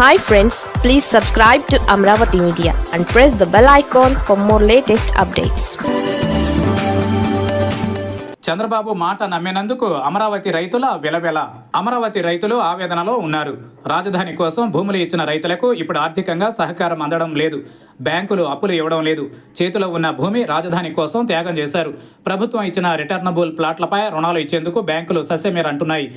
Hi friends please subscribe to Amaravati media and press the bell icon for more latest updates Chandrababu మాట నమ్మినందుకు అమరావతి రైతుల విలవెల. అమరావతి రైతులు ఆవేదనలో ఉన్నారు. రాజధాని కోసం భూములు ఇచ్చిన రైతులకు ఇప్పుడు ఆర్థికంగా సహకారం అందడం లేదు. బ్యాంకులు అప్పులు ఇవ్వడం లేదు. చేతిలో ఉన్న భూమి రాజధాని కోసం త్యాగం చేశారు. ప్రభుత్వం ఇచ్చిన రిటర్నబుల్ ప్లాట్లపై రుణాలు ఇచ్చేందుకు బ్యాంకులు సస్యమేర అంటున్నాయి.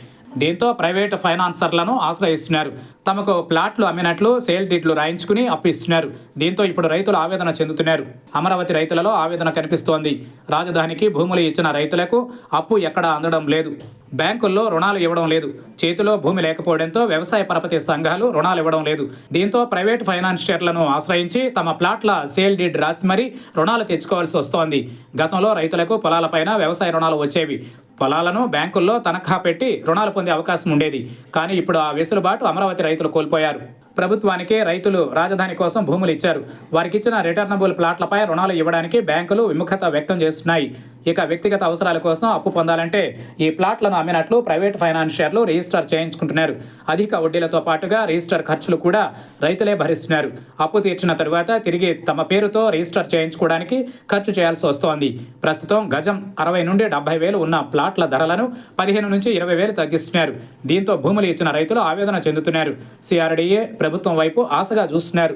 దీంతో ప్రైవేట్ ఫైనాన్సర్లను ఆశ్రయిస్తున్నారు. తమకు ప్లాట్లు అమ్మినట్లు సేల్ డీట్లు రాయించుకుని అప్పు ఇస్తున్నారు. దీంతో ఇప్పుడు రైతులు ఆవేదన చెందుతున్నారు. అమరావతి రైతులలో ఆవేదన కనిపిస్తోంది. రాజధానికి భూములు ఇచ్చిన రైతులకు అప్పు ఎక్కడా అందడం లేదు. బ్యాంకుల్లో రుణాలు ఇవ్వడం లేదు. చేతిలో భూమి లేకపోవడంతో వ్యవసాయ పరపతి సంఘాలు రుణాలు ఇవ్వడం లేదు. దీంతో ప్రైవేట్ ఫైనాన్షియర్లను ఆశ్రయించి తమ ప్లాట్ల సేల్ డీడ్ రాసి మరీ రుణాలు తెచ్చుకోవాల్సి వస్తోంది. గతంలో రైతులకు పొలాలపైన వ్యవసాయ రుణాలు వచ్చేవి. పొలాలను బ్యాంకుల్లో తనఖా పెట్టి రుణాలు పొందే అవకాశం ఉండేది. కానీ ఇప్పుడు ఆ వెసులుబాటు అమరావతి రైతులు కోల్పోయారు. ప్రభుత్వానికే రైతులు రాజధాని కోసం భూములు ఇచ్చారు. వారికిచ్చిన రిటర్నబుల్ ప్లాట్లపై రుణాలు ఇవ్వడానికి బ్యాంకులు విముఖత వ్యక్తం చేస్తున్నాయి. ఇక వ్యక్తిగత అవసరాల కోసం అప్పు పొందాలంటే ఈ ప్లాట్లను అమ్మినట్లు ప్రైవేట్ ఫైనాన్షియర్లు రిజిస్టర్ చేయించుకుంటున్నారు. అధిక వడ్డీలతో పాటుగా రిజిస్టర్ ఖర్చులు కూడా రైతులే భరిస్తున్నారు. అప్పు తీర్చిన తరువాత తిరిగి తమ పేరుతో రిజిస్టర్ చేయించుకోవడానికి ఖర్చు చేయాల్సి వస్తోంది. ప్రస్తుతం గజం అరవై నుండి డెబ్బై వేలు ఉన్న ప్లాట్ల ధరలను పదిహేను నుంచి ఇరవై వేలు తగ్గిస్తున్నారు. దీంతో భూములు ఇచ్చిన రైతులు ఆవేదన చెందుతున్నారు. సిఆర్డీఏ ప్రభుత్వం వైపు ఆశగా చూస్తున్నారు.